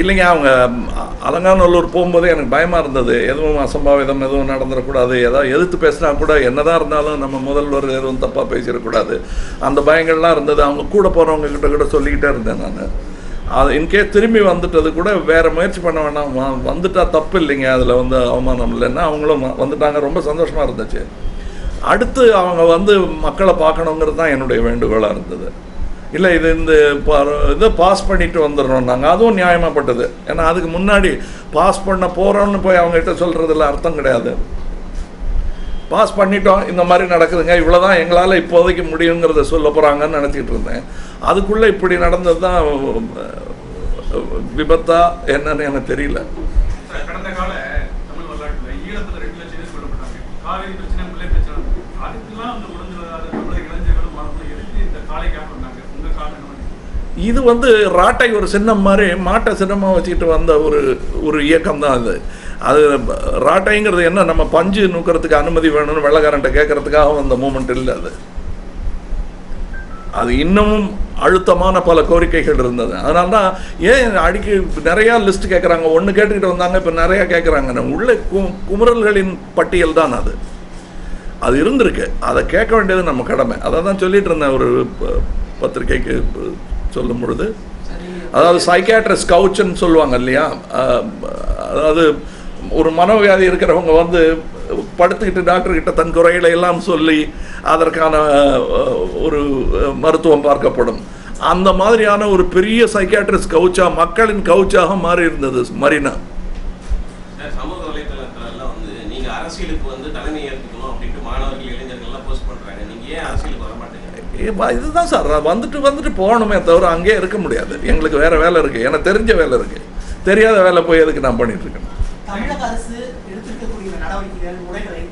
இல்லைங்க அவங்க அலங்காநல்லூர் போகும்போதே எனக்கு பயமாக இருந்தது. எதுவும் அசம்பாவிதம் எதுவும் நடந்துடக்கூடாது ஏதாவது எதிர்த்து பேசினா கூட என்னதான் இருந்தாலும் நம்ம முதல்வர் எதுவும் தப்பாக பேசிடக்கூடாது அந்த பயங்கள்லாம் இருந்தது. அவங்க கூட போகிறவங்க கிட்ட கூட சொல்லிக்கிட்டே இருந்தேன் நான். அது இன்கேஸ் திரும்பி வந்துட்டது கூட வேறு முயற்சி பண்ண வேணாம். வந்துட்டால் வந்துட்டா தப்பு இல்லைங்க. அதில் வந்து அவமானம் இல்லைன்னா அவங்களும் வந்துட்டாங்க. ரொம்ப சந்தோஷமாக இருந்துச்சு. அடுத்து அவங்க வந்து மக்களை பார்க்கணுங்கிறது தான் என்னுடைய வேண்டுகோளாக இருந்தது. இல்லை இது இந்த ப- இதை பாஸ் பண்ணிட்டு வந்துடுறோம் நாங்கள் அதுவும் நியாயமாகப்பட்டது ஏன்னா அதுக்கு முன்னாடி பாஸ் பண்ண போகிறோம்னு போய் அவங்ககிட்ட சொல்கிறதுல அர்த்தம் கிடையாது. பாஸ் பண்ணிட்டோம் இந்த மாதிரி நடக்குதுங்க. இவ்வளோ தான் எங்களால் இப்போதைக்கு முடியுங்கிறத சொல்ல போகிறாங்கன்னு நினச்சிக்கிட்டு இருந்தேன். அதுக்குள்ளே இப்படி நடந்தது தான் விபத்தா என்னன்னு எனக்கு தெரியல. கடந்த கால தமிழ் வரலாற்றில் ஈழத்தில் ரெண்டு லட்சம் பேர் கொல்லப்பட்டாங்க காவிரி பிரச்சனை முல்லை பிரச்சனை அதுக்கெல்லாம் அந்த உடஞ்சு வராத தமிழக இளைஞர்களும் மரபுல எதுக்கு இந்த காலை கேப் பண்ணாங்க உங்க காரணம் என்ன இது வந்து ராட்டை ஒரு சின்னம் மாதிரி மாட்டை சின்னமாக வச்சுக்கிட்டு வந்த ஒரு ஒரு இயக்கம் தான் அது. அது ராட்டைங்கிறது என்ன? நம்ம பஞ்சு நுக்கிறதுக்கு அனுமதி வேணும்னு வெள்ளக்காரன்ட்ட கேட்கறதுக்காக வந்த மூமெண்ட் இல்லை அது. அது இன்னமும் அழுத்தமான பல கோரிக்கைகள் இருந்தது. அதனால தான் ஏன் அடிக்கி நிறையா லிஸ்ட் கேட்குறாங்க ஒன்று கேட்டுக்கிட்டு வந்தாங்க இப்போ நிறையா கேட்குறாங்க உள்ள கு குமுறல்களின் பட்டியல் தான் அது. அது இருந்திருக்கு. அதை கேட்க வேண்டியது நம்ம கடமை. அதை தான் சொல்லிட்டு இருந்தேன் ஒரு ப- பத்திரிக்கைக்கு சொல்லும் பொழுது அதாவது சைக்காட்ரிஸ்ட் கவுச்சுன்னு சொல்லுவாங்க இல்லையா? அதாவது ஒரு மனவியாதி இருக்கிறவங்க வந்து படுத்துக்கிட்டு டாக்டர் கிட்ட தன் குறைகளை எல்லாம் சொல்லி அதற்கான ஒரு மருத்துவம் பார்க்கப்படும். அந்த மாதிரியான ஒரு பெரிய சைக்காட்ரிஸ்ட் கவுச்சா மக்களின் கவுச்சாக மாறி இருந்தது மரினா சார், சமூக வலைத்தளத்துல எல்லாம் வந்து நீங்க அரசியலுக்கு வந்து தலைமை ஏற்றுக்கணும் அப்படின்ட்டு மாணவர்கள் இளைஞர்கள் எல்லாம் போஸ்ட் பண்றாங்க நீங்க ஏன் அரசியலுக்கு வர மாட்டேங்க ஏ, வ- இதுதான் சார். வந்துட்டு வந்துட்டு போகணுமே தவிர அங்கேயே இருக்க முடியாது. எங்களுக்கு வேற வேலை இருக்கு. எனக்கு தெரிஞ்ச வேலை இருக்கு. தெரியாத வேலை போய் எதுக்கு நான் பண்ணிட்டு இருக்கேன்? தமிழக அரசு எடுத்திருக்கக்கூடிய நடவடிக்கைகள் முறைகளை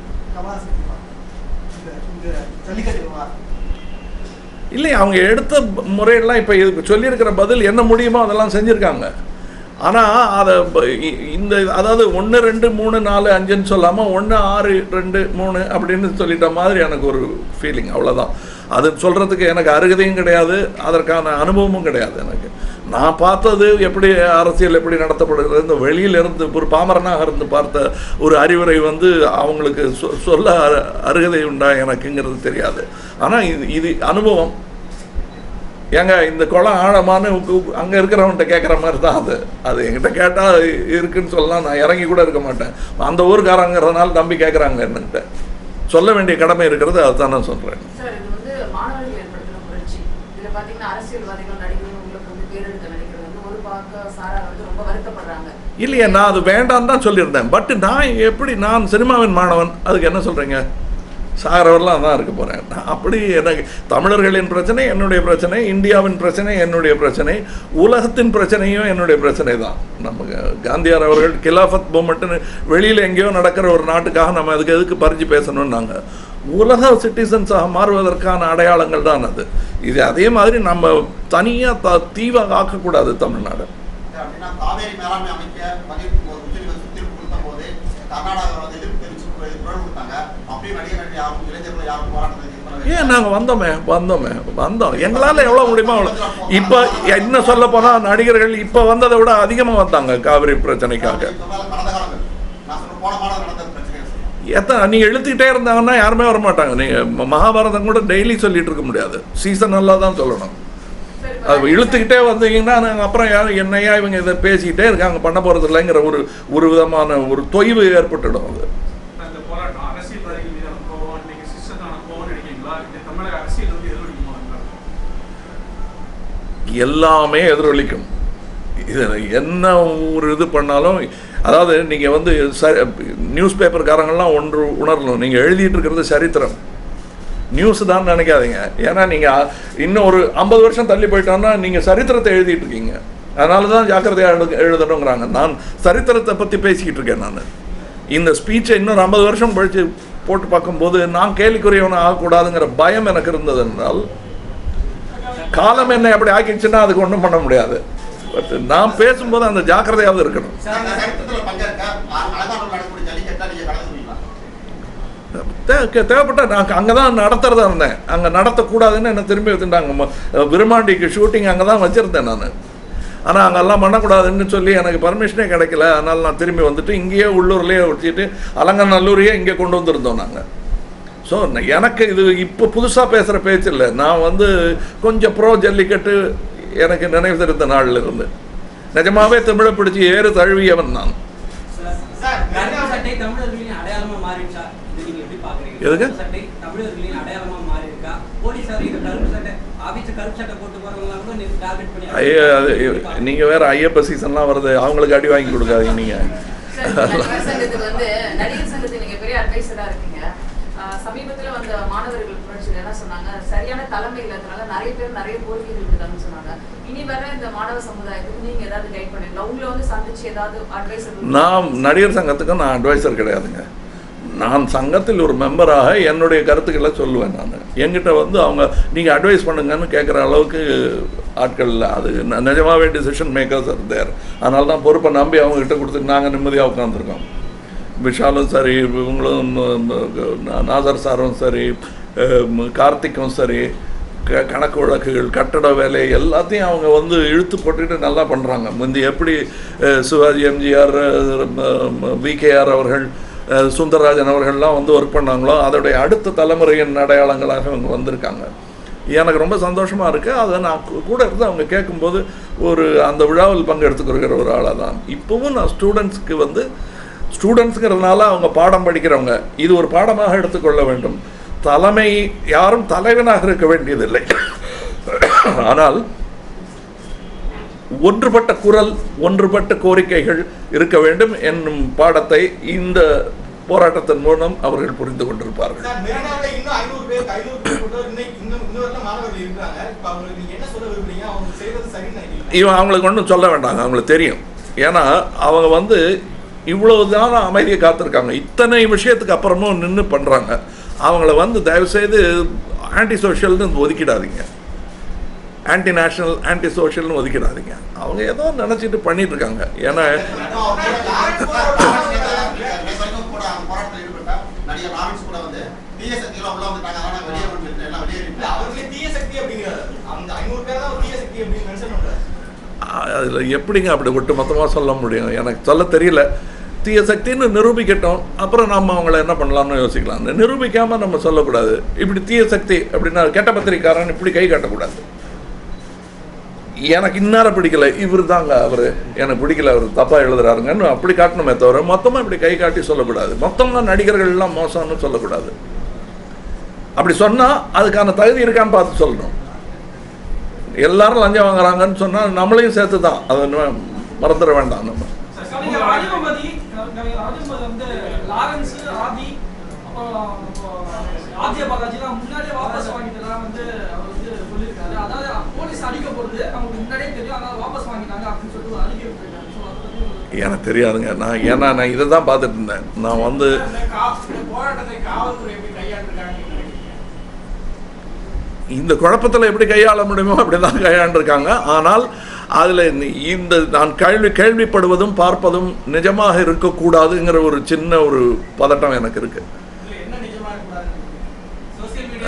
இல்லை அவங்க எடுத்த முறையெல்லாம் இப்போ இதுக்கு சொல்லியிருக்கிற பதில் என்ன முடியுமோ அதெல்லாம் செஞ்சுருக்காங்க. ஆனால் அதை இந்த அதாவது ஒன்று ரெண்டு மூணு நாலு அஞ்சுன்னு சொல்லாமல் ஒன்று ஆறு ரெண்டு மூணு அப்படின்னு சொல்லிட்ட மாதிரி எனக்கு ஒரு ஃபீலிங் அவ்வளோதான் அது சொல்கிறதுக்கு எனக்கு அருகதையும் கிடையாது அதற்கான அனுபவமும் கிடையாது எனக்கு. நான் பார்த்தது எப்படி அரசியல் எப்படி நடத்தப்படுகிறது இந்த வெளியிலிருந்து ஒரு பாமரனாக இருந்து பார்த்த ஒரு அறிவுரை வந்து அவங்களுக்கு சொ- சொல்ல அரு- அருகதை உண்டா எனக்குங்கிறது தெரியாது. ஆனால் இது இது அனுபவம். ஏங்க இந்த குளம் ஆழமானு அங்கே இருக்கிறவன்கிட்ட கேட்குற மாதிரி தான் அது. அது என்கிட்ட கேட்டால் இருக்குன்னு சொல்லலாம் நான் இறங்கி கூட இருக்க மாட்டேன். அந்த ஊருக்காரங்கிறதுனால நம்பி கேட்குறாங்க என்னங்கிட்ட சொல்ல வேண்டிய கடமை இருக்கிறது அதுதான் நான் சொல்கிறேன் சார் இது வந்து மாணவர்கள் ஏற்படுத்தின புரட்சி இதுல பாத்தீங்கன்னா அரசியல்வாதிகள் நினைக்கிறது ஒரு பார்க்க சாரா வந்து ரொம்ப வருத்தப்படுறாங்க. இல்லையே நான் அது வேண்டாம் தான் சொல்லியிருந்தேன். பட் நான் எப்படி நான் சினிமாவின் மாணவன் அதுக்கு என்ன சொல்கிறீங்க சாகிறவரெலாம் தான் இருக்க போகிறேன் நான் அப்படி எனக்கு தமிழர்களின் பிரச்சனை என்னுடைய பிரச்சனை இந்தியாவின் பிரச்சனை என்னுடைய பிரச்சனை உலகத்தின் பிரச்சனையும் என்னுடைய பிரச்சனை தான். நம்ம காந்தியார் அவர்கள் கிலாஃபத் மூமெண்ட்டுன்னு வெளியில் எங்கேயோ நடக்கிற ஒரு நாட்டுக்காக நம்ம அதுக்கு எதுக்கு பறிஞ்சு பேசணும்னாங்க. உலக சிட்டிசன்ஸாக மாறுவதற்கான அடையாளங்கள் தான் அது. இது அதே மாதிரி நம்ம தனியாக த தீவாக ஆக்கக்கூடாது தமிழ்நாடு. ஏன் நாங்கள் வந்தோமே? வந்தோமே. வந்தோம். எங்களால் எவ்வளோ முடியுமோ அவ்வளோ இப்போ என்ன சொல்ல போனால் நடிகர்கள் இப்போ வந்ததை விட அதிகமாக வந்தாங்க காவிரி பிரச்சனைக்காக. எத்தனை நீங்கள் எழுத்துக்கிட்டே இருந்தாங்கன்னா யாருமே வர மாட்டாங்க நீங்கள் மகாபாரதம் கூட டெய்லி சொல்லிட்டு இருக்க முடியாது. சீசன் நல்லா தான் சொல்லணும். அது இழுத்துக்கிட்டே வந்தீங்கன்னா நாங்க அப்புறம் யாரும் என்னையா இவங்க இதை பேசிக்கிட்டே இருக்காங்க பண்ண போகிறது இல்லைங்கிற ஒரு ஒரு விதமான ஒரு தொய்வு ஏற்பட்டுடும் அது. எல்லாமே எதிரொலிக்கும். இது என்ன ஒரு இது பண்ணாலும் அதாவது நீங்கள் வந்து ச நியூஸ் பேப்பர்காரங்கள்லாம் ஒன்று உணரணும். நீங்கள் எழுதிட்டு இருக்கிறது சரித்திரம். நியூஸ் தான் நினைக்காதீங்க. ஏன்னா நீங்கள் இன்னும் ஒரு ஐம்பது வருஷம் தள்ளி போயிட்டோன்னா நீங்கள் சரித்திரத்தை எழுதிட்டு இருக்கீங்க அதனால தான் ஜாக்கிரதையாக எழு எழுதணுங்கிறாங்க. நான் சரித்திரத்தை பற்றி பேசிக்கிட்டு இருக்கேன் நான். இந்த ஸ்பீச்சை இன்னொரு ஐம்பது வருஷம் பழித்து போட்டு பார்க்கும்போது நான் கேள்விக்குரியவன ஆகக்கூடாதுங்கிற பயம் எனக்கு இருந்தது என்றால் காலம் என்னை அப்படி ஆக்கிடுச்சுன்னா அதுக்கு ஒன்றும் பண்ண முடியாது. பட் நான் பேசும்போது அந்த ஜாக்கிரதையாவது இருக்கணும். தேவைப்பட்ட நான் அங்கே தான் நடத்துறதா இருந்தேன். அங்கே நடத்தக்கூடாதுன்னு என்னை திரும்பி வச்சுட்டாங்க விருமாண்டிக்கு ஷூட்டிங் அங்கே தான் வச்சுருந்தேன் நான். ஆனால் அங்கெல்லாம் பண்ணக்கூடாதுன்னு சொல்லி எனக்கு பர்மிஷனே கிடைக்கல. அதனால் நான் திரும்பி வந்துட்டு இங்கேயே உள்ளூர்லேயே வச்சுட்டு அலங்கநல்லூரையே இங்கே கொண்டு வந்திருந்தோம் நாங்கள் ஸோ எனக்கு இது இப்போ புதுசாக பேசுகிற பேச்சு இல்லை. நான் வந்து கொஞ்சம் ப்ரோ ஜல்லிக்கட்டு எனக்கு நினைவு தெரிந்த நாள்ல இருந்து நிஜமாவே தமிழை பிடிச்சி ஏறு தழுவியவன் நான். நீங்க எதுக்கு? நீங்க ஐயா அது நீங்கள் வேறு ஐயப்ப சீசன்லாம் வருது அவங்களுக்கு அடி வாங்கி கொடுக்காதீங்க நீங்க. சமீபத்துல வந்த மாணவர்கள் புரட்சியில் என்ன சொன்னாங்க? சரியான தலைமை இல்லாதனால நிறைய பேர் நிறைய கோரிக்கைகள் இருக்குதான்னு சொன்னாங்க. நான் நடிகர் சங்கத்துக்கு நான் அட்வைசர் கிடையாதுங்க. நான் சங்கத்தில் ஒரு மெம்பராக என்னுடைய கருத்துக்களை சொல்லுவேன் நான். என்கிட்ட வந்து அவங்க நீங்கள் அட்வைஸ் பண்ணுங்கன்னு கேட்குற அளவுக்கு ஆட்கள் இல்லை. அது நிஜமாகவே நிஜமாவே டிசிஷன் மேக்கர்ஸ் இருந்தார் தேர் அதனால தான் பொறுப்பை நம்பி அவங்ககிட்ட கொடுத்துட்டு நாங்கள் நிம்மதியாக உட்காந்துருக்கோம் விஷாலும் சரி இவங்களும் நாசர் சாரும் சரி கார்த்திக்கும் சரி க கணக்கு வழக்குகள் கட்டட வேலை எல்லாத்தையும் அவங்க வந்து இழுத்து போட்டுட்டு நல்லா பண்ணுறாங்க முந்தி எப்படி சிவாஜி எம்ஜிஆர் விகேஆர் அவர்கள் சுந்தரராஜன் அவர்கள்லாம் வந்து ஒர்க் பண்ணாங்களோ அதோடைய அடுத்த தலைமுறையின் அடையாளங்களாக அவங்க வந்திருக்காங்க. எனக்கு ரொம்ப சந்தோஷமாக இருக்குது அதை நான் கூ- கூட இருந்து அவங்க கேட்கும்போது ஒரு அந்த விழாவில் பங்கெடுத்துக்கிற ஒரு ஆளாக தான். இப்போவும் நான் ஸ்டூடெண்ட்ஸ்க்கு வந்து ஸ்டூடெண்ட்ஸுங்கிறதுனால அவங்க பாடம் படிக்கிறவங்க இது ஒரு பாடமாக எடுத்துக்கொள்ள வேண்டும். தலைமை யாரும் தலைவனாக இருக்க வேண்டியதில்லை ஆனால் ஒன்றுபட்ட குரல் ஒன்றுபட்ட கோரிக்கைகள் இருக்க வேண்டும் என்னும் பாடத்தை இந்த போராட்டத்தின் மூலம் அவர்கள் புரிந்து கொண்டிருப்பார்கள் சார், மெரினாவுல இன்னும் 500 பேர், 500 பேர் கொண்டவர் இன்னைக்கு இன்னும் இன்னும் வரலாம் மாணவர்கள் இருக்கிறாங்க. இப்ப அவங்களுக்கு நீங்க என்ன சொல்ல விரும்புறீங்க? அவங்க செய்வது சரின்னு நினைக்கிறீங்களா? இவன் அவங்களுக்கு ஒன்றும் சொல்ல வேண்டாங்க அவங்களுக்கு தெரியும் ஏன்னா அவங்க வந்து இவ்வளவுதான் அமைதியை காத்திருக்காங்க இத்தனை விஷயத்துக்கு அப்புறமும் நின்று பண்ணுறாங்க அவங்கள வந்து தயவுசெய்து ஆன்டி சோஷியல்னு ஒதுக்கிடாதீங்க ஆன்டி நேஷனல் ஆன்டி சோஷியல்னு ஒதுக்கிடாதீங்க அவங்க ஏதோ நினச்சிட்டு பண்ணிட்டு இருக்காங்க ஏன்னா நேற்று கூட அந்த போராட்டத்தில் ஈடுபட்ட நடிகர் லாரன்ஸ் கூட வந்து தீய சக்திகள் உள்ள வந்துட்டாங்க அதனால நாங்க வெளியே வந்துட்டு எல்லாம் வெளியே இல்ல, அவர்களே தீய சக்தி அப்படிங்கிறாரு. அந்த 500 பேர் தான் ஒரு தீய சக்தி அப்படின்னு mention பண்றாரு. அதில் எப்படிங்க அப்படி ஒட்டு மொத்தமாக சொல்ல முடியும் எனக்கு சொல்ல தெரியல தீய சக்தின்னு நிரூபிக்கட்டும். அப்புறம் நம்ம அவங்கள என்ன பண்ணலாம்னு யோசிக்கலாம். நிரூபிக்காமல் நம்ம சொல்லக்கூடாது. இப்படி தீய சக்தி அப்படின்னா கெட்ட பத்திரிக்காரன் இப்படி கை காட்டக்கூடாது. எனக்கு இன்னார பிடிக்கல. இவர் தாங்க அவர். எனக்கு பிடிக்கல. அவர் தப்பாக எழுதுறாருங்கன்னு அப்படி காட்டணுமே தவிர மொத்தமாக இப்படி கை காட்டி சொல்லக்கூடாது. மொத்தமாக நடிகர்கள்லாம் மோசம்னு சொல்லக்கூடாது. அப்படி சொன்னால் அதுக்கான தகுதி இருக்கான்னு பார்த்து சொல்லணும். எல்லாரும் லஞ்சம் வாங்குறாங்கன்னு சொன்னால் நம்மளையும் சேர்த்து தான் அதை மறந்துட வேண்டாம் நம்ம. எனக்கு தெரியாதுங்க. நான் ஏன்னா நான் இதை தான் பார்த்துட்டு இருந்தேன். நான் வந்து இந்த குழப்பத்தில் எப்படி கையாள முடியுமோ அப்படி தான் கையாண்டிருக்காங்க. ஆனால் அதில் இந்த நான் கேள்வி கேள்விப்படுவதும் பார்ப்பதும் நிஜமாக இருக்கக்கூடாதுங்கிற ஒரு சின்ன ஒரு பதட்டம் எனக்கு இருக்குது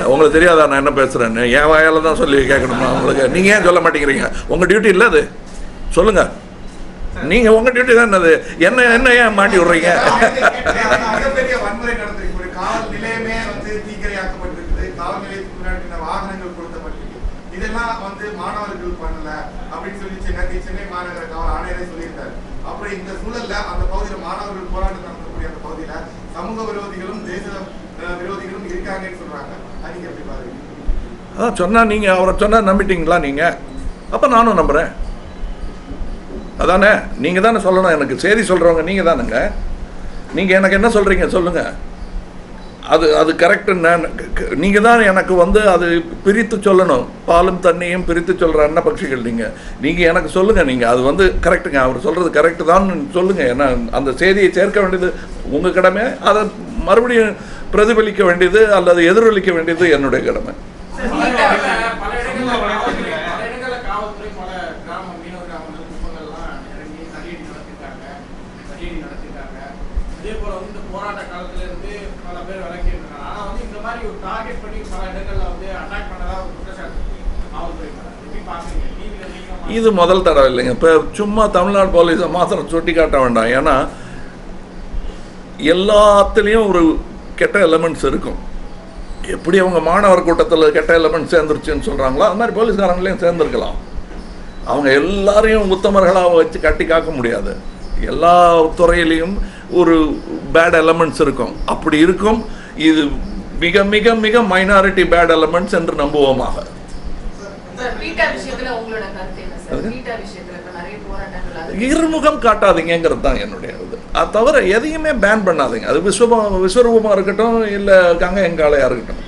உங்களுக்கு தெரியாதா நான் என்ன பேசுகிறேன்னு என் வாயால் தான் சொல்லி கேட்கணுமா உங்களுக்கு? நீங்கள் ஏன் சொல்ல மாட்டேங்கிறீங்க? உங்கள் டியூட்டி இல்லை அது. சொல்லுங்கள் நீங்கள் உங்கள் டியூட்டி தான் என்னது? என்ன என்ன ஏன் மாட்டி விட்றீங்க மிகப்பெரிய வன்முறை நடந்திருக்கு ஒரு காவல் நிலையமே வந்து தீக்கிரையாக்கப்பட்டிருக்குது காவல் நிலையத்துக்கு முன்னாடி வாகனங்கள் கொடுத்தப்பட்டிருக்கு இதெல்லாம் வந்து மாணவர்கள் பண்ணல அப்படின்னு சொல்லி சென்னை சென்னை மாநகர காவல் ஆணையரே சொல்லியிருக்காரு அப்புறம் இந்த சூழல்ல அந்த பகுதியில மாணவர்கள் இருக்கக்கூடிய அந்த பகுதியில சமூக விரோதிகளும் தேச விரோதிகளும் இருக்காங்கன்னு சொல்றாங்க. அது நீங்க எப்படி பாருங்க? அதான் சொன்னால் நீங்கள் அவரை சொன்னால் நம்பிட்டீங்களா நீங்கள் அப்போ நானும் நம்புகிறேன் அதானே? நீங்கள் தானே சொல்லணும். எனக்கு செய்தி சொல்கிறவங்க நீங்கள் தானுங்க. நீங்கள் எனக்கு என்ன சொல்கிறீங்க சொல்லுங்கள் அது அது கரெக்ட் நான் நீங்கள் தான் எனக்கு வந்து அது பிரித்து சொல்லணும். பாலும் தண்ணியும் பிரித்து சொல்கிற அன்ன பட்சிகள் நீங்கள் நீங்கள் எனக்கு சொல்லுங்கள் நீங்கள் அது வந்து கரெக்டுங்க அவர் சொல்கிறது கரெக்டு தான் சொல்லுங்கள் ஏன்னா அந்த செய்தியை சேர்க்க வேண்டியது உங்கள் கடமை. அதை மறுபடியும் பிரதிபலிக்க வேண்டியது அல்லது எதிரொலிக்க வேண்டியது என்னுடைய கடமை பல இடங்கள்ல பல இடங்கள்ல காவல்துறை பல இடங்கள்ல காவல்துறை பல கிராம மீனவ கிராமங்கள் குடும்பங்கள்லாம் இறங்கி தடியடி நடத்திருக்காங்க தடியடி நடத்திருக்காங்க அதே போல வந்து இந்த போராட்ட காலத்துல இருந்து பல பேர் விளக்கி இருக்காங்க ஆனா வந்து இந்த மாதிரி ஒரு டார்கெட் பண்ணி பல இடங்கள்ல வந்து அட்டாக் பண்ணதா ஒரு குற்றச்சாட்டு பாக்குறீங்க? இது முதல் தடவை இல்லைங்க. இப்போ சும்மா தமிழ்நாடு போலீஸை மாத்திரம் சுட்டி காட்ட வேண்டாம். ஏன்னா எல்லாத்துலேயும் ஒரு கெட்ட எலமெண்ட்ஸ் இருக்கும். எப்படி அவங்க மாணவர் கூட்டத்தில் கெட்ட எலமெண்ட் சேர்ந்துருச்சுன்னு சொல்கிறாங்களோ அது மாதிரி போலீஸ்காரங்களையும் சேர்ந்துருக்கலாம். அவங்க எல்லாரையும் உத்தமர்களாக வச்சு கட்டி காக்க முடியாது. எல்லா துறையிலையும் ஒரு பேட் எலமெண்ட்ஸ் இருக்கும். அப்படி இருக்கும் இது மிக மிக மிக மைனாரிட்டி பேட் எலமெண்ட்ஸ் என்று நம்புவோமாக. இருமுகம் காட்டாதீங்கிறது தான் என்னுடைய இது. அது தவிர எதையுமே பேன் பண்ணாதீங்க. அது விஸ்வபா விஸ்வரூபமாக இருக்கட்டும் இல்லை கங்கை எங்காளையாக இருக்கட்டும்.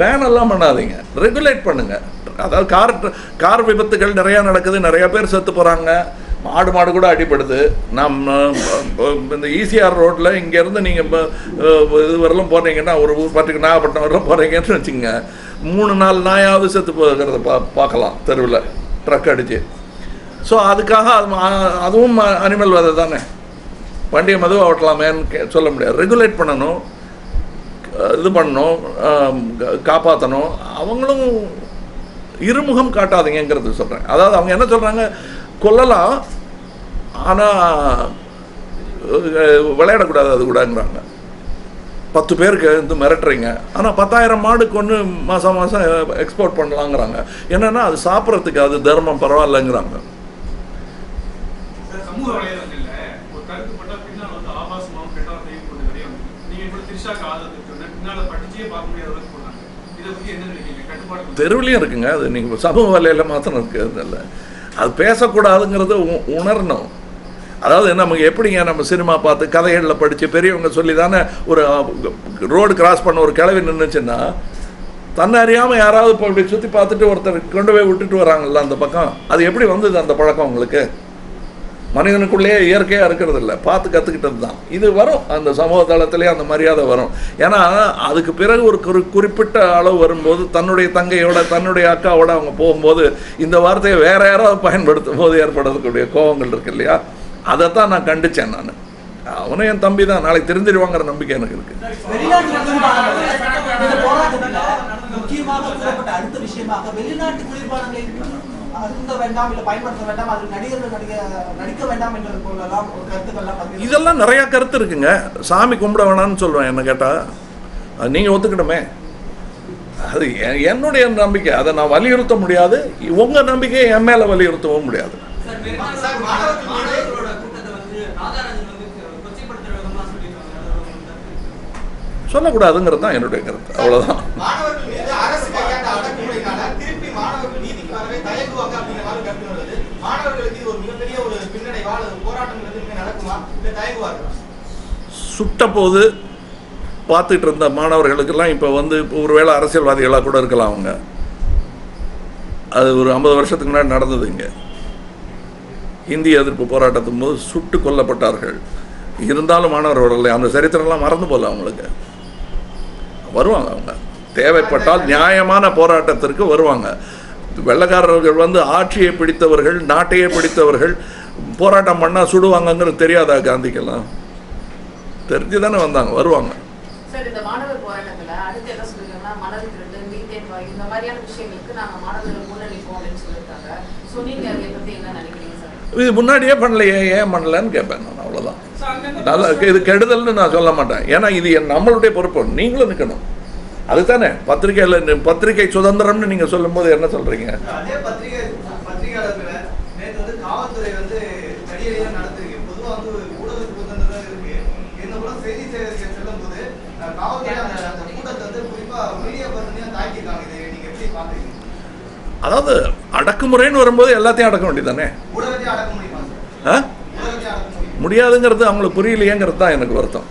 பேன் எல்லாம் பண்ணாதீங்க. ரெகுலேட் பண்ணுங்க. அதாவது கார் கார் விபத்துகள் நிறையா நடக்குது நிறைய பேர் செத்து போகிறாங்க மாடு மாடு கூட அடிபடுது. நம் இந்த ஈசிஆர் ரோட்டில் இங்கேருந்து நீங்கள் இப்போ இது வரலாம் போகிறீங்கன்னா ஒரு ஊர் பாட்டுக்கு நாகப்பட்டினம் வரலாம் போகிறீங்கன்னு வச்சுங்க மூணு நாலு நாயாவது செத்து போகிறத பா பார்க்கலாம் தெருவில் ட்ரக் அடிச்சு. ஸோ அதுக்காக அது அதுவும் அனிமல் வதை தானே. வண்டியை மதுவாக ஓட்டலாமேன்னு கே- சொல்ல முடியாது. ரெகுலேட் பண்ணணும். இது பண்ணணும். காப்பாற்றணும் அவங்களும் இருமுகம் காட்டாதீங்கிறது சொல்கிறேன் அதாவது அவங்க என்ன சொல்கிறாங்க கொல்லலாம் ஆனால் விளையாடக்கூடாது அது கூடங்கிறாங்க. பத்து பேருக்கு வந்து மிரட்டுறீங்க. ஆனால் பத்தாயிரம் மாடு கொண்டு மாதம் மாதம் எக்ஸ்போர்ட் பண்ணலாங்கிறாங்க. என்னென்னா அது சாப்பிட்றதுக்கு அது தர்மம் பரவாயில்லைங்கிறாங்க. தெருவுலையும் இருக்குங்க. அது நீங்கள் சமூக வலையில் மாத்திரம் இருக்குது இல்லை. அது பேசக்கூடாதுங்கிறத உ- உணரணும். அதாவது நமக்கு எப்படிங்க நம்ம சினிமா பார்த்து கதைகளில் படித்து பெரியவங்க சொல்லி தானே ஒரு ரோடு கிராஸ் பண்ண ஒரு கிளவி நின்றுச்சுன்னா தன்னை அறியாமல் யாராவது இப்போ இப்படி சுற்றி பார்த்துட்டு ஒருத்தர் கொண்டு போய் விட்டுட்டு வராங்கல்ல அந்த பக்கம். அது எப்படி வந்தது அந்த பழக்கம் உங்களுக்கு? மனிதனுக்குள்ளேயே இயற்கையாக இருக்கிறது இல்லை பார்த்து கற்றுக்கிட்டது தான். இது வரும். அந்த சமூக தளத்திலே அந்த மரியாதை வரும். ஏன்னா அதுக்கு பிறகு ஒரு குறி குறிப்பிட்ட அளவு வரும்போது தன்னுடைய தங்கையோட தன்னுடைய அக்காவோட அவங்க போகும்போது இந்த வார்த்தையை வேற யாராவது பயன்படுத்தும் போது ஏற்படக்கூடிய கோபங்கள் இருக்கு இல்லையா? அதைத்தான் நான் கண்டிச்சேன் நான். அவனும் என் தம்பி தான். நாளைக்கு தெரிஞ்சிருவாங்கிற நம்பிக்கை எனக்கு இருக்கு. அருந்த வேண்டாம் இல்ல பயன்படுத்த வேண்டாம் அதில் நடிகர்கள் நடிக நடிக்க வேண்டாம் என்ற போலெல்லாம் ஒரு கருத்துக்கள்லாம் இதெல்லாம் நிறைய கருத்து இருக்குங்க. சாமி கும்பிட வேணாம்னு சொல்லுவேன் என்ன கேட்டா. அது நீங்க ஒத்துக்கணுமே அது என்னுடைய நம்பிக்கை. அதை நான் வலியுறுத்த முடியாது. உங்க நம்பிக்கையை என் மேல வலியுறுத்தவும் முடியாது. சார் மெரினா சார், மாணவர்கள் மீது- மாணவர்களோட கூட்டத்தை வந்து ராஜாராஜன் வந்து கொச்சைப்படுத்துற விதமா சொல்லியிருக்காங்க அதோட உங்களுக்கு கருத்து? சொல்லக்கூடாதுங்கிறது தான் என்னுடைய கருத்து அவ்வளவுதான் மாணவர்கள் மீது அரசு கையாண்ட அடக்குமுறையினால திருப்பி மாணவர்கள் நீதிக்கு வரவே தயங்குவாங்க அப்படிங்கிற மாதிரி கருத்து வருது மாணவர்களுக்கு இது ஒரு மிகப்பெரிய ஒரு பின்னடைவா அல்லது போராட்டங்கிறது இனிமே நடக்குமா இல்ல தயங்குவார்களா சுட்ட போது பார்த்துட்டு இருந்த மாணவர்களுக்கெல்லாம் இப்போ வந்து இப்போ ஒருவேளை அரசியல்வாதிகளாக கூட இருக்கலாம் அவங்க. அது ஒரு ஐம்பது வருஷத்துக்கு முன்னாடி நடந்தது இங்கே. இந்திய எதிர்ப்பு போராட்டத்தின் போது சுட்டு கொல்லப்பட்டார்கள். இருந்தாலும் மாணவர்கள் அந்த சரித்திரம்லாம் மறந்து போகல அவங்களுக்கு. வருவாங்க அவங்க. தேவைப்பட்டால் நியாயமான போராட்டத்திற்கு வருவாங்க. வெள்ளக்காரர்கள் வந்து ஆட்சியை பிடித்தவர்கள் நாட்டையே பிடித்தவர்கள் போராட்டம் பண்ணால் சுடுவாங்கங்கிறது தெரியாதா காந்திக்கெல்லாம்? தெரிஞ்சு தானே வந்தாங்க வருவாங்க. இது முன்னாடியே பண்ணலையே ஏன் பண்ணலன்னு கேட்பேன் நான் அவ்வளோதான் நல்லா இது கெடுதல்னு நான் சொல்ல மாட்டேன். ஏன்னா இது என் நம்மளுடைய பொறுப்பு. நீங்களும் நிற்கணும் அதுதானே பத்திரிக்கையில் பத்திரிகை சுதந்திரம்னு நீங்கள் சொல்லும்போது என்ன சொல்கிறீங்க அதே பத்திரிகை பத்திரிகையாளர்களை நேற்று வந்து காவல்துறை வந்து தடியடியா நடத்திருக்கு பொதுவா வந்து ஊடக சுதந்திரம் இருக்கு இந்த கூட செய்தி சேகரிக்க செல்லும் போது அஹ், காவல்துறை அந்த அந்த கூட்டத்தை வந்து குறிப்பா மீடியா பர்சனையும் தாக்கியிருக்காங்க இதை நீங்க எப்படி பாக்குறீங்க அதாவது அடக்குமுறைன்னு வரும்போது எல்லாத்தையும் அடக்க வேண்டியதானே முடியாதுங்கிறது அவங்களுக்கு புரியலையேங்கிறது தான் எனக்கு வருத்தம்.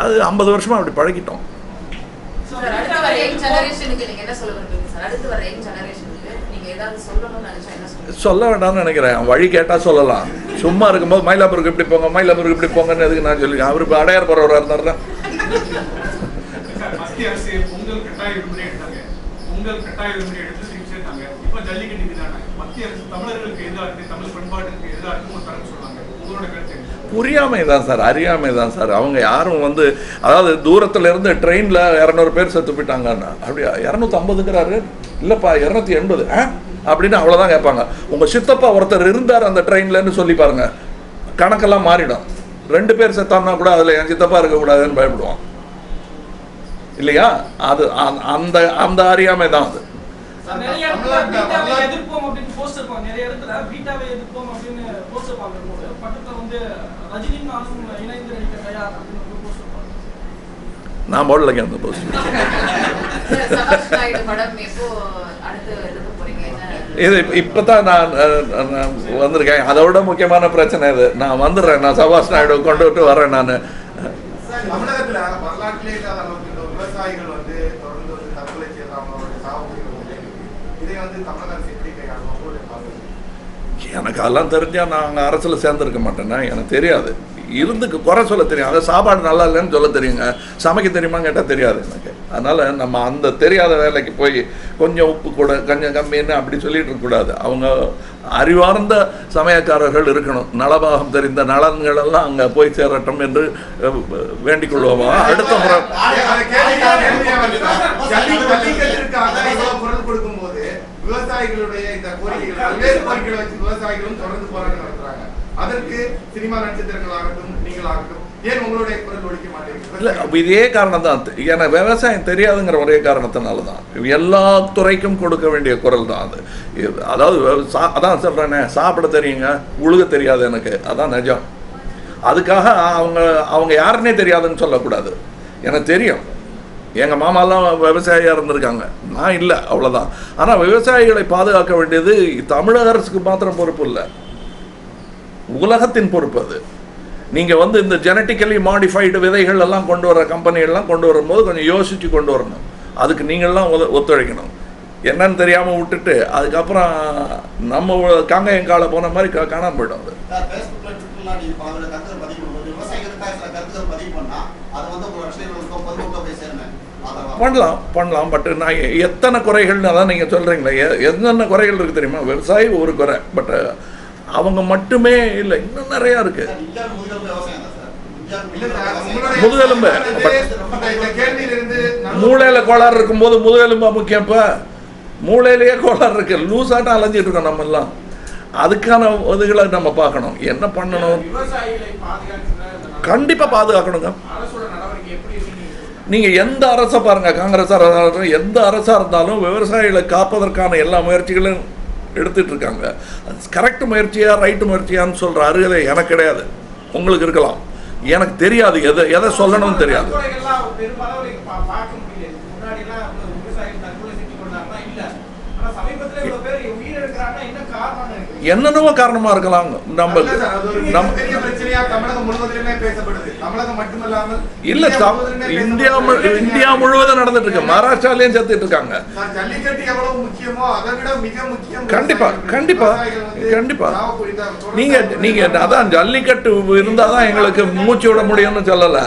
அது ஐம்பது வருஷமா அப்படி பழகிட்டோம். சார் அடுத்து வர யங் ஜெனரேஷனுக்கு நீங்க என்ன சொல்ல விரும்புறீங்க சார்? அடுத்து வர யங் ஜெனரேஷனுக்கு நீங்க ஏதாவது சொல்லணும்னு நினைச்சா என்ன சொல்லுங்க சொல்ல வேண்டாம்னு நினைக்கிறேன். வழி கேட்டால் சொல்லலாம். சும்மா இருக்கும்போது மயிலாப்பூருக்கு இப்படி போங்க மயிலாப்பூருக்கு இப்படி போங்கன்னு எதுக்கு நான் சொல்லி அவர் இப்போ அடையார் போகிறவராக இருந்தாருன்னா. சார், மத்திய அரசு பொங்கல் கட்டாய விடுமுறை எடுத்தாங்க. பொங்கல் கட்டாய விடுமுறை எடுத்து திருப்பி சேர்த்தாங்க இப்ப ஜல்லிக்கட்டு மீதான மத்திய அரசு தமிழர்களுக்கு எதிராக இருக்கு? தமிழ் பண்பாட்டுக்கு எதிராக இருக்கு ஒரு தரம் சொல்றாங்க உங்களோட கருத்து புரியாமை தான் சார் அறியாமை தான் சார். அவங்க யாரும் வந்து அதாவது தூரத்தில் இருந்து ட்ரெயினில் இரநூறு பேர் செத்து போயிட்டாங்கன்னா. அப்படியா? இரநூத்தி ஐம்பதுங்கிறாரு இல்லைப்பா இரநூத்தி எண்பது. ஆ? அப்படின்னு அவ்வளோதான் கேட்பாங்க. உங்கள் சித்தப்பா ஒருத்தர் இருந்தார் அந்த ட்ரெயின்லன்னு சொல்லி பாருங்கள் கணக்கெல்லாம் மாறிடும். ரெண்டு பேர் செத்தான்னா கூட அதில் என் சித்தப்பா இருக்கக்கூடாதுன்னு பயப்படுவான். இல்லையா? அது அந்த- அந்த அந்த அறியாமை தான் அது. நான் போடலைங்க அந்த போஸ்ட் இது இப்போ தான் நான் வந்திருக்கேன். அதை விட முக்கியமான பிரச்சனை இது. நான் வந்துடுறேன். நான் சபாஷ் நாயுடு கொண்டு விட்டு வரேன் நான் தமிழகத்துல வரலாற்றிலே இல்லாத அளவுக்கு இந்த விவசாயிகள் வந்து தொடர்ந்து வந்து தற்கொலை செய்யறாங்க அவங்களுடைய சாகுபடிகள் வந்து இருக்கு. இதை வந்து தமிழக அரசு எப்படி கையாளும் உங்களுடைய பார்வை எனக்கு அதெல்லாம் தெரிஞ்சால் நான் அங்கே அரசில் சேர்ந்துருக்க மாட்டேன்னா எனக்கு தெரியாது. இருந்துக்கு குறை சொல்ல தெரியும். அதை சாப்பாடு நல்லா இல்லைன்னு சொல்ல தெரியுங்க. சமைக்க தெரியுமான்னு கேட்டால் தெரியாது எனக்கு. அதனால் நம்ம அந்த தெரியாத வேலைக்கு போய் கொஞ்சம் உப்பு கூட கொஞ்சம் கம்மின்னு அப்படி சொல்லிட்டு இருக்கக்கூடாது அவங்க அறிவார்ந்த சமயக்காரர்கள் இருக்கணும். நலபாகம் தெரிந்த நலன்கள் எல்லாம் அங்கே போய் சேரட்டும் என்று வேண்டிக் கொள்வோமா? அடுத்த முறை. விவசாயிகளுடைய பல்வேறு கோரிக்கைகளை வச்சு விவசாயிகளும் தொடர்ந்து போராட்டம் நடத்துறாங்க. அதற்கு சினிமா நட்சத்திரங்களாகட்டும் நீங்களாகட்டும் ஏன் உங்களுடைய இதே காரணம் தான் எனக்கு விவசாயம் தெரியாதுங்கிற ஒரே காரணத்தினால தான் எல்லா துறைக்கும் கொடுக்க வேண்டிய குரல் தான் அது. அதாவது அதான் சொல்கிறேனே சாப்பிட தெரியுங்க உழுக தெரியாது எனக்கு. அதான் நிஜம். அதுக்காக அவங்க அவங்க யாருன்னே தெரியாதுன்னு சொல்லக்கூடாது. எனக்கு தெரியும். எங்கள் மாமாலாம் விவசாயியாக இருந்திருக்காங்க. நான் இல்லை அவ்வளோதான் ஆனால் விவசாயிகளை பாதுகாக்க வேண்டியது தமிழக அரசுக்கு மாத்திரம் பொறுப்பு இல்லை. உலகத்தின் பொறுப்பு அது. நீங்கள் வந்து இந்த ஜெனட்டிக்கலி மாடிஃபைடு விதைகள் எல்லாம் கொண்டு வர கம்பெனிகள்லாம் கொண்டு வரும்போது கொஞ்சம் யோசித்து கொண்டு வரணும். அதுக்கு நீங்கள்லாம் ஒத்து- ஒத்துழைக்கணும். என்னன்னு தெரியாமல் விட்டுட்டு அதுக்கப்புறம் நம்ம உ- காலை போன மாதிரி கா காணாம போயிடும் அது. பண்ணலாம் பண்ணலாம் பட் நான் எ- எத்தனை குறைகள்னு அதான் நீங்கள் சொல்கிறீங்களே என்னென்ன குறைகள் இருக்குது தெரியுமா? விவசாயி ஒரு குறை பட் அவங்க மட்டுமே இல்லை இன்னும் நிறையா இருக்குது முதுகெலும்பு. மூளையில் கோளாறு இருக்கும்போது முதுகெலும்பா முக்கியம் இப்போ. மூளையிலேயே கோளாறு இருக்கு லூசாட்டம் அலைஞ்சிட்டு இருக்கோம் நம்ம எல்லாம் அதுக்கான இதுகளை நம்ம பார்க்கணும் என்ன பண்ணணும்? விவசாயிகளை பாதுகாக்கிற இந்த கண்டிப்பா பாதுகாக்கணுங்க. நீங்கள் எந்த அரசை பாருங்கள் காங்கிரஸ் அரசாக எந்த அரசாக இருந்தாலும் விவசாயிகளை காப்பதற்கான எல்லா முயற்சிகளும் எடுத்துகிட்டு இருக்காங்க. கரெக்ட் முயற்சியாக ரைட்டு முயற்சியான்னு சொல்கிற அருகதை எனக்கு கிடையாது. உங்களுக்கு இருக்கலாம். எனக்கு தெரியாது எதை எதை சொல்லணும்னு தெரியாது தற்கொலைகள்லாம் பெருமளவுல இங்க பா- பார்க்க முடியல முன்னாடி எல்லாம் விவசாயிகள் தற்கொலை செஞ்சு கொண்டாங்கன்னா இல்ல ஆனா சமீபத்துல இவ்வளவு பேர் உயிரிழக்கிறாங்கன்னா என்ன காரணம் இருக்கு என்னென்னவோ காரணமா இருக்கலாம் நம்ம இல்ல இந்தியா இந்தியா முழுவதும் நடந்துட்டு இருக்கு. மகாராஷ்டிராலயும் செத்துட்டு இருக்காங்க. கண்டிப்பா. கண்டிப்பா, கண்டிப்பா. நீங்க நீங்க அதான் ஜல்லிக்கட்டு இருந்தாதான் எங்களுக்கு மூச்சு விட முடியும்னு சொல்லல.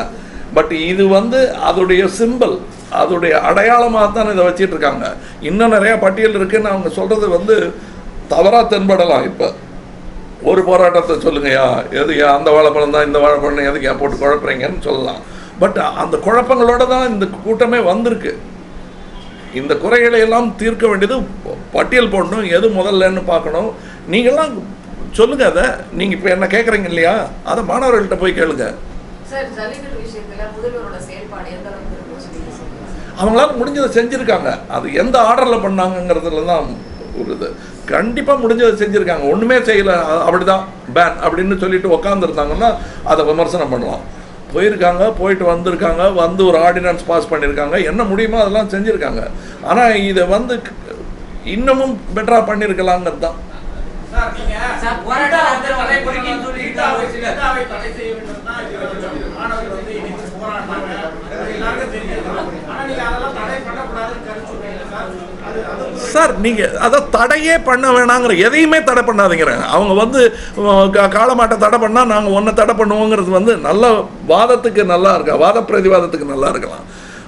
பட் இது வந்து அதோடைய சிம்பல் அதோடைய அடையாளமாக தான் இதை வச்சிட்டு இருக்காங்க. இன்னும் நிறைய பட்டியல் இருக்குன்னு அவங்க சொல்றது வந்து தவறா தென்படலாம் இப்ப. ஒரு போராட்டத்தை சொல்லுங்கய்யா எது அந்த வாழைப்பழம் தான் இந்த வாழைப்பழம் எதுக்கு ஏன் போட்டு குழப்புறீங்கன்னு சொல்லலாம். பட் அந்த குழப்பங்களோட தான் இந்த கூட்டமே வந்திருக்கு. இந்த குறைகளை எல்லாம் தீர்க்க வேண்டியது பட்டியல் போடணும் எது முதல்லன்னு பார்க்கணும். நீங்கள்லாம் சொல்லுங்க அதை. நீங்க இப்போ என்ன கேட்குறீங்க இல்லையா? அதை மாணவர்கள்ட்ட போய் கேளுங்க. அவங்களால முடிஞ்சதை செஞ்சுருக்காங்க. அது எந்த ஆர்டரில் பண்ணாங்கங்கிறதுல தான் ஒரு இது கண்டிப்பாக முடிஞ்சதை செஞ்சுருக்காங்க. ஒன்றுமே செய்யலை. அப்படிதான். பேன் அப்படின்னு சொல்லிட்டு உக்காந்துருந்தாங்கன்னா அதை விமர்சனம் பண்ணலாம். போயிருக்காங்க போயிட்டு வந்திருக்காங்க வந்து ஒரு ஆர்டினன்ஸ் பாஸ் பண்ணியிருக்காங்க என்ன முடியுமோ அதெல்லாம் செஞ்சுருக்காங்க. ஆனால் இதை வந்து இன்னமும் பெட்டராக பண்ணியிருக்கலாங்கிறது தான் சார் நீங்க சார், போராட்ட நடத்துற வரை குறிக்கின்னு சொல்லி பீட்டாவை சில- பீட்டாவை தடை செய்ய வேண்டும் தான் இது மாணவர்கள் வந்து இன்னைக்கு போராடினாங்க அது எல்லாருக்கும் தெரியும் ஆனா நீங்க அதெல்லாம் தடை பண்ணக்கூடாதுன்னு கருத்து சொல்றீங்க சார் அது அது சார் நீங்கள் அதை தடையே பண்ண வேணாங்கிற எதையுமே தடை பண்ணாதீங்கிறாங்க அவங்க வந்து காலமாட்டை தடை பண்ணால் நாங்கள் ஒன்றை தடை பண்ணுவோங்கிறது வந்து நல்ல வாதத்துக்கு நல்லா இருக்கா வாத பிரதிவாதத்துக்கு நல்லா இருக்கலாம்.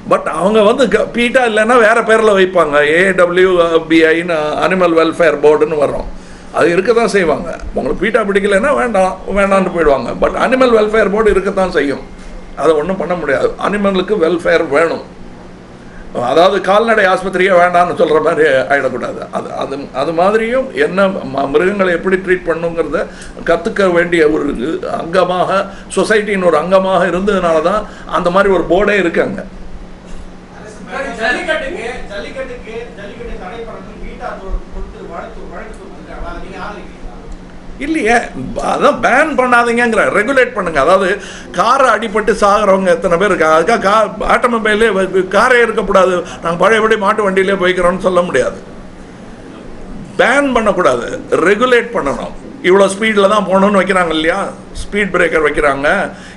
பட் அவங்க வந்து க- பீட்டா இல்லைன்னா வேறு பேரில் வைப்பாங்க. ஏடபிள்யூபிஐன்னு அனிமல் வெல்ஃபேர் போர்டுன்னு வரும் அது இருக்க தான் செய்வாங்க. உங்களுக்கு பீட்டா பிடிக்கலைன்னா வேண்டாம் வேண்டாம்னு போயிடுவாங்க. பட் அனிமல் வெல்ஃபேர் போர்டு இருக்கத்தான் செய்யும். அதை ஒன்றும் பண்ண முடியாது. அனிமலுக்கு வெல்ஃபேர் வேணும். அதாவது கால்நடை ஆஸ்பத்திரியே வேண்டாம்னு சொல்கிற மாதிரி ஆகிடக்கூடாது அது அது அது மாதிரியும் என்ன ம- மிருகங்களை எப்படி ட்ரீட் பண்ணுங்கிறத கற்றுக்க வேண்டிய ஒரு அங்கமாக சொசைட்டியின் ஒரு அங்கமாக இருந்ததுனால தான் அந்த மாதிரி ஒரு போர்டே இருக்காங்க ஜல்லிக்கட்டுக்கு ஜல்லிக்கட்டுக்கு ஜல்லிக்கட்டு தடை பண்ணணும் வீட்டா கொடுத்து வழக்கு வழக்கு கொடுத்துருக்காங்க அதை நீங்க ஆதரிக்கிறீங்களா இல்லையே அதான் பேன் பண்ணாதீங்கங்கிற ரெகுலேட் பண்ணுங்க. அதாவது காரை அடிபட்டு சாகிறவங்க எத்தனை பேர் இருக்காங்க? அதுக்காக கா ஆட்டோமொபைலே காரே இருக்கக்கூடாது. நாங்கள் பழையபடி மாட்டு வண்டியிலே போய்க்கிறோம்னு சொல்ல முடியாது. பேன் பண்ணக்கூடாது. ரெகுலேட் பண்ணணும். இவ்வளோ ஸ்பீடில் தான் போகணும்னு வைக்கிறாங்க இல்லையா? ஸ்பீட் பிரேக்கர் வைக்கிறாங்க.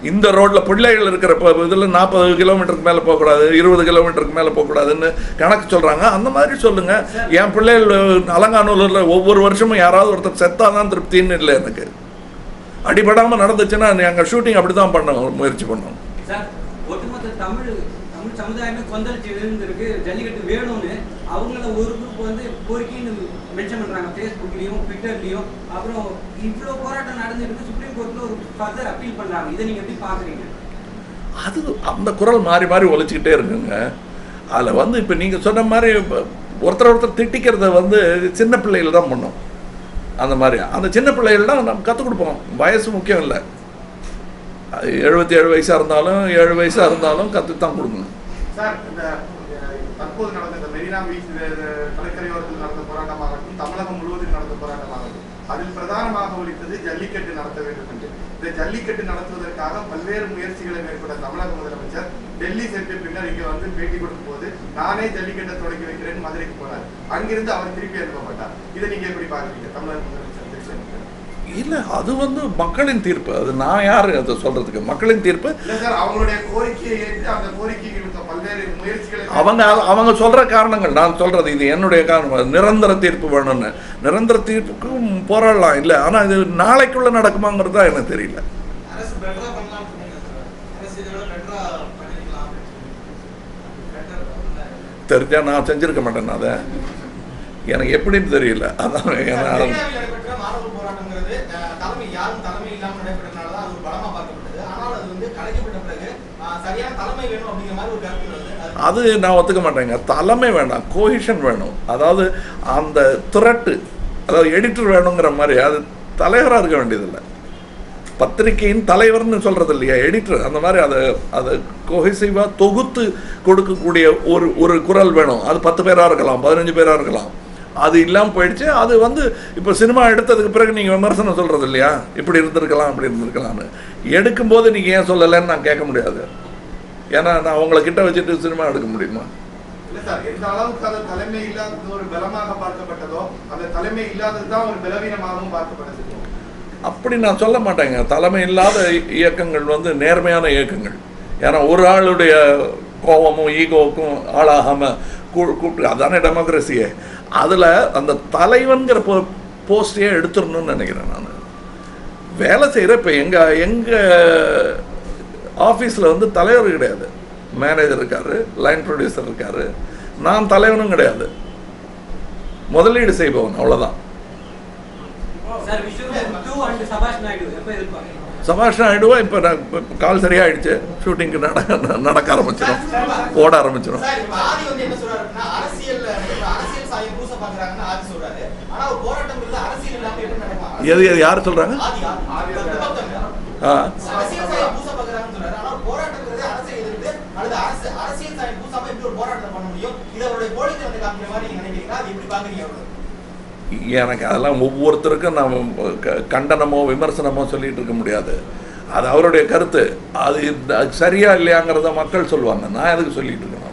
இந்த ரோட்டில் பிள்ளைகள் இருக்கிற இதில் நாற்பது கிலோமீட்டருக்கு மேலே போகக்கூடாது இருபது கிலோமீட்டருக்கு மேலே போகக்கூடாதுன்னு கணக்கு சொல்கிறாங்க அந்த மாதிரி சொல்லுங்கள் என் பிள்ளைகள் அலங்காநல்லூரில் ஒவ்வொரு வருஷமும் யாராவது ஒருத்தர் செத்தாக தான் திருப்தின்னு இல்லை எனக்கு. அடிபடாமல் நடந்துச்சுன்னா எங்கள் ஷூட்டிங் அப்படி தான் பண்ண முயற்சி பண்ணோம் சமுதாயமே கொந்தளிச்சு ஜல்லிக்கட்டு வேணும்னு அவங்கள ஒரு குரூப் வந்து கோரிக்கைன்னு மென்ஷன் பண்ணுறாங்க ஃபேஸ்புக்லேயும் ட்விட்டர்லேயும் அப்புறம் இவ்வளோ போராட்டம் நடந்துருக்கு சுப்ரீம் கோர்ட்ல ஒரு ஃபர்தர் அப்பீல் பண்றாங்க இதை நீங்க எப்படி பாக்குறீங்க அது அந்த குரல் மாறி மாறி ஒலிச்சுக்கிட்டே இருக்குங்க. அதில் வந்து இப்போ நீங்கள் சொன்ன மாதிரி இப்ப ஒருத்தர் ஒருத்தர் திட்டிக்கிறத வந்து சின்ன பிள்ளைகள் தான் பண்ணும். அந்த மாதிரி. அந்த சின்ன பிள்ளைகள் தான் நம்ம கற்றுக் கொடுப்போம். வயசு முக்கியம் இல்லை. அது எழுபத்தி ஏழு வயசாக இருந்தாலும் ஏழு வயசாக இருந்தாலும் கற்று தான் கொடுக்கணும். சார் இந்த தற்போது நடந்த மெரினா பீச் அஹ், கடற்கரையோரத்தில் நடந்த போராட்டமாகட்டும் தமிழகம் முழுவதும் நடந்த போராட்டமாகட்டும் அதில் பிரதானமாக ஒழித்தது ஜல்லிக்கட்டு நடத்த வேண்டும் என்று. இந்த ஜல்லிக்கட்டு நடத்துவதற்காக பல்வேறு முயற்சிகளை மேற்கொண்ட தமிழக முதலமைச்சர் டெல்லி சென்று பின்னர் இங்கே வந்து பேட்டி கொடுக்கும் போது நானே ஜல்லிக்கட்டை தொடங்கி வைக்கிறேன் மதுரைக்கு போனார். அங்கிருந்து அவர் திருப்பி அனுப்பப்பட்டார் இதை நீங்க எப்படி பாக்குறீங்க தமிழக முதலமைச்சர். இல்லை அது வந்து மக்களின் தீர்ப்பு. அது நான் யார் அதை சொல்கிறதுக்கு மக்களின் தீர்ப்பு? அவங்க அவங்க சொல்ற காரணங்கள் நான் சொல்றது இது என்னுடைய காரணம். நிரந்தர தீர்ப்பு வேணும்னு. நிரந்தர தீர்ப்புக்கும் போராடலாம். இல்லை ஆனா இது நாளைக்குள்ள நடக்குமாங்கிறது தான் எனக்கு தெரியல. தெரிஞ்சா நான் செஞ்சிருக்க மாட்டேன் அதை. எனக்கு எப்படின்னு தெரியல. அதான் ஏன்னா மெரினாவில் நடைபெற்ற மாணவர் போராட்டங்கிறது அஹ், தலைமை யாரும் தலைமை இல்லாமல் நடைபெற்றனால தான் அது ஒரு பலமாக பார்க்கப்பட்டது. ஆனால் அது வந்து கலைக்கப்பட்ட பிறகு சரியான தலைமை வேணும் அப்படிங்கிற மாதிரி ஒரு கருத்து வருது. அது நான் ஒத்துக்க மாட்டேங்க. தலைமை வேண்டாம் கோஹிஷன் வேணும். அதாவது அந்த திரட்டு அதாவது எடிட்டர் வேணுங்கிற மாதிரி அது தலைவராக இருக்க வேண்டியதில்லை. பத்திரிகையின் தலைவர்னு சொல்கிறது இல்லையா? எடிட்டர் அந்த மாதிரி அதை அதை கொஹசிவாக தொகுத்து கொடுக்கக்கூடிய ஒரு ஒரு குரல் வேணும். அது பத்து பேராக இருக்கலாம் பதினஞ்சு பேராக இருக்கலாம். அது இல்லாமல் போயிடுச்சு. அது வந்து இப்போ சினிமா எடுத்ததுக்கு பிறகு நீங்கள் விமர்சனம் சொல்கிறது இல்லையா இப்படி இருந்திருக்கலாம் அப்படி இருந்திருக்கலாம்னு. எடுக்கும்போது நீங்கள் ஏன் சொல்லலைன்னு நான் கேட்க முடியாது. ஏன்னா நான் உங்களை கிட்ட வச்சுட்டு சினிமா எடுக்க முடியுமா? அப்படி நான் சொல்ல மாட்டேங்க. தலைமை இல்லாத இயக்கங்கள் வந்து நேர்மையான இயக்கங்கள். ஏன்னா ஒரு ஆளுடைய கோபமும் ஈகோவுக்கும் ஆளாகாமல் கூப்பிட்டு அதானே டெமோக்ரஸியே அதில் அந்த தலைவன்கிற போ போஸ்டையே எடுத்துடணும்னு நினைக்கிறேன் நான். வேலை செய்கிற இப்போ எங்கள் எங்கள் ஆஃபீஸில் வந்து தலைவர் கிடையாது. மேனேஜர் இருக்காரு லைன் ப்ரொடியூசர் இருக்காரு. நான் தலைவனும் கிடையாது. முதலீடு செய்பவன் அவ்வளோதான் சார் அண்ட் சபாஷ் நாயுடு எப்போ சபாஷ் நாயுடுவா இப்போ நான் இப்ப கால் சரியாயிடுச்சு. ஷூட்டிங்க்கு நட நடக்க ஆரம்பிச்சிடும் ஓட ஆரம்பிச்சிடும் சார் இப்ப ஆதி வந்து என்ன சொல்றாரு அப்படின்னா அரசியல் அரசியல் சாயம் பூச பாக்குறாங்கன்னு ஆதி சொல்றாரு ஆனா ஒரு போராட்டம் இல்ல அரசியல் இல்லாம எப்படி நடக்கும் எது எது யார் சொல்கிறாங்க ஆதி ஆதி ஆ அரசியல் சாயம் பூச பாக்குறாங்கன்னு சொல்றாரு ஆனா ஒரு போராட்டங்கிறது அரசியல் எதிர்த்து அல்லது அரசு அரசியல் சாயம் பூசாம எப்படி ஒரு போராட்டம் பண்ண முடியும் இது அவருடைய போலிக்கு வந்து காமிக்கிற மாதிரி நீங்க நினைக்கிறீங்களா அது எப்படி பாக்குறீங்க அவரு எனக்கு அதெல்லாம் ஒவ்வொருத்தருக்கும் நாம் கண்டனமோ விமர்சனமோ சொல்லிகிட்டு இருக்க முடியாது. அது அவருடைய கருத்து. அது சரியா இல்லையாங்கிறத மக்கள் சொல்லுவாங்க. நான் எதுக்கு சொல்லிகிட்டு இருக்கேன்